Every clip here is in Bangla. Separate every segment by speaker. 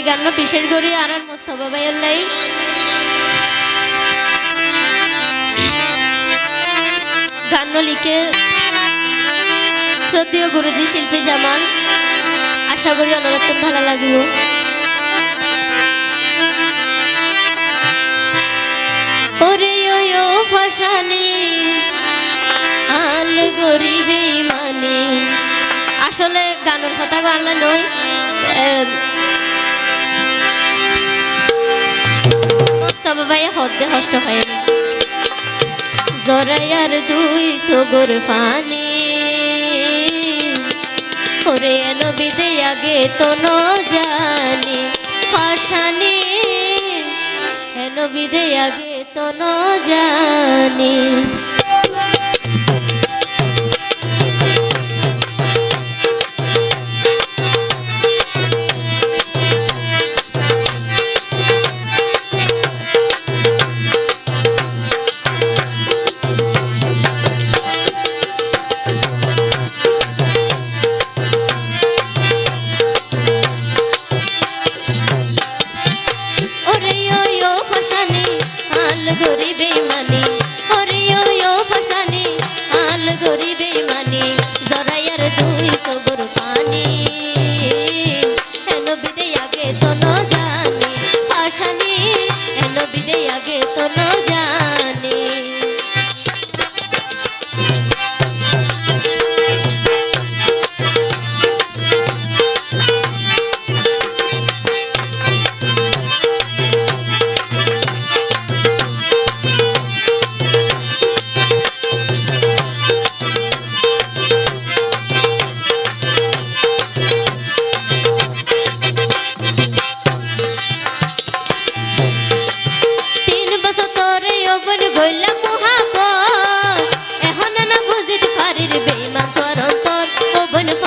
Speaker 1: গান বিশেষ করে আর মোস্তফা ভাইয়ের লাই। গান লিখে শ্রদ্ধেয় গুরুজি শিল্পী জামাল আশা করি অনুরোধ ভালো লাগিব আসলে গানের কথা গানা নয় ভাইয়া হদ্দে হষ্ট হয়ে জরায়ার দুই সগর ফানি। ওরে নবীদে আগে তো ন জানি ফাশানি নবীদে আগে তো ন জানি। গরিবে মানি ওরে ও ফাশানি আল গরিবে মানি জরায়ার দুই সবর পানি। এনো বিদে আগে তো ন জানি ফাশানি এনো বিদে আগে তো ন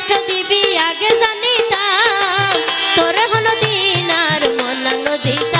Speaker 1: হষ্ট দিবি আগে জানিতাম। তোর হলো দিনার আর দিতাম ওবন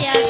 Speaker 1: yeah.